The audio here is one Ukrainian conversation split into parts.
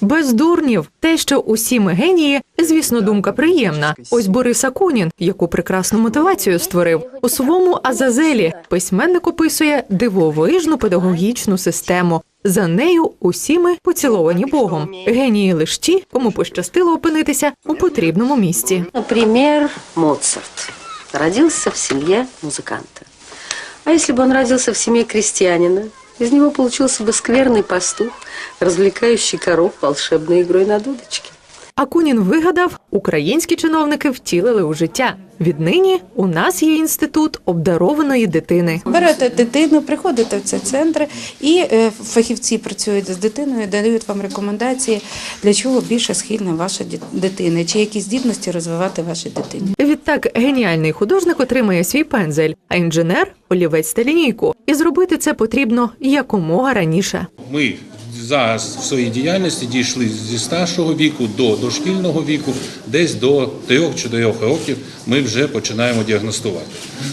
Без дурнів, те, що усі ми генії, звісно, думка приємна. Ось Борис Акунін, яку прекрасну мотивацію створив у своєму Азазелі. Письменник описує дивовижну педагогічну систему. За нею усі ми поціловані Богом. Генії лиш ті, кому пощастило опинитися у потрібному місці. Например, Моцарт родился в семье музыканта. А если бы он родился в семье крестьянина, из него получился бы скверный пастух, развлекающий коров волшебной игрой на дудочке. Акунін вигадав, українські чиновники втілили у життя. Віднині у нас є інститут обдарованої дитини. Берете дитину, приходите в ці центри, і е, фахівці працюють з дитиною, дають вам рекомендації, для чого більше схильна ваша дитина, чи які здібності розвивати вашій дитині. Відтак геніальний художник отримає свій пензель, а інженер олівець та лінійку. І зробити це потрібно якомога раніше. Ми зараз в своїй діяльності дійшли зі старшого віку до дошкільного віку, десь до 3-4 років ми вже починаємо діагностувати.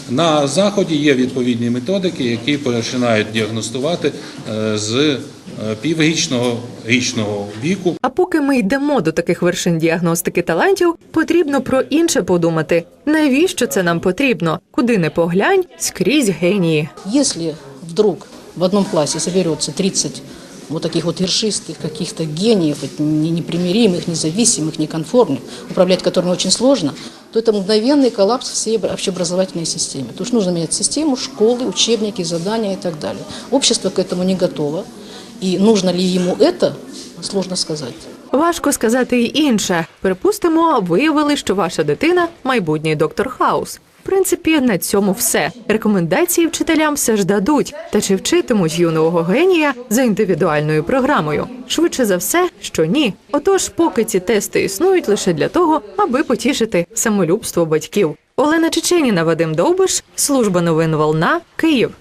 На заході є відповідні методики, які починають діагностувати е, з е, піврічного річного віку. А поки ми йдемо до таких вершин діагностики талантів, потрібно про інше подумати. Навіщо це нам потрібно? Куди не поглянь, скрізь генії. Если вдруг в одном классе соберется 30 вот таких вот ершистых каких-то гениев, вот не- непримиримых, независимых, неконформных, управлять которыми очень сложно, то это мгновенный коллапс всей обра- общеобразовательной системы. Потому что нужно менять систему, школы, учебники, задания и так далее. Общество к этому не готово. И нужно ли ему это, сложно сказать. Важко сказати й інше. Припустимо, виявили, що ваша дитина майбутній доктор Хаус. Принципі, на цьому все. Рекомендації вчителям все ж дадуть. Та чи вчитимуть юного генія за індивідуальною програмою? Швидше за все, що ні. Отож, поки ці тести існують лише для того, аби потішити самолюбство батьків. Олена Чеченіна, Вадим Довбиш, служба новин Волна, Київ.